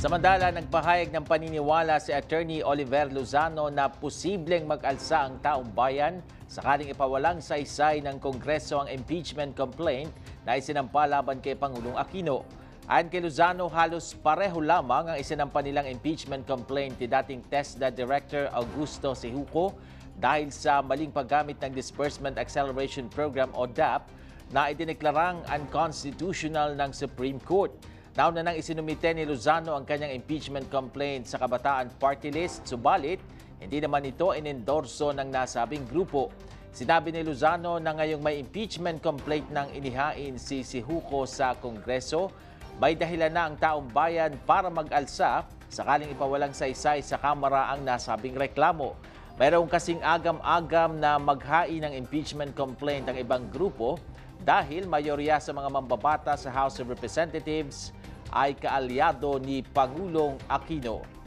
Samantala, nagpahayag ng paniniwala si Attorney Oliver Lozano na posibleng mag-alsa ang taong bayan sakaling ipawalang saysay ng Kongreso ang impeachment complaint na isinampa laban kay Pangulong Aquino. Ayon kay Lozano, halos pareho lamang ang isinampa nilang impeachment complaint ni dating TESDA Director Augusto Sihuco dahil sa maling paggamit ng Disbursement Acceleration Program o DAP na idineklarang unconstitutional ng Supreme Court. Nauna nang isinumite ni Lozano ang kanyang impeachment complaint sa Kabataan Party List, subalit hindi naman ito inendorso ng nasabing grupo. Sinabi ni Lozano na ngayong may impeachment complaint ng inihain si Sihuko sa Kongreso, may dahilan na ang taong bayan para mag-alsa sakaling ipawalang saysay sa Kamara ang nasabing reklamo. Mayroong kasing agam-agam na maghain ng impeachment complaint ang ibang grupo dahil mayorya sa mga mambabata sa House of Representatives ay kaalyado ni Pangulong Aquino.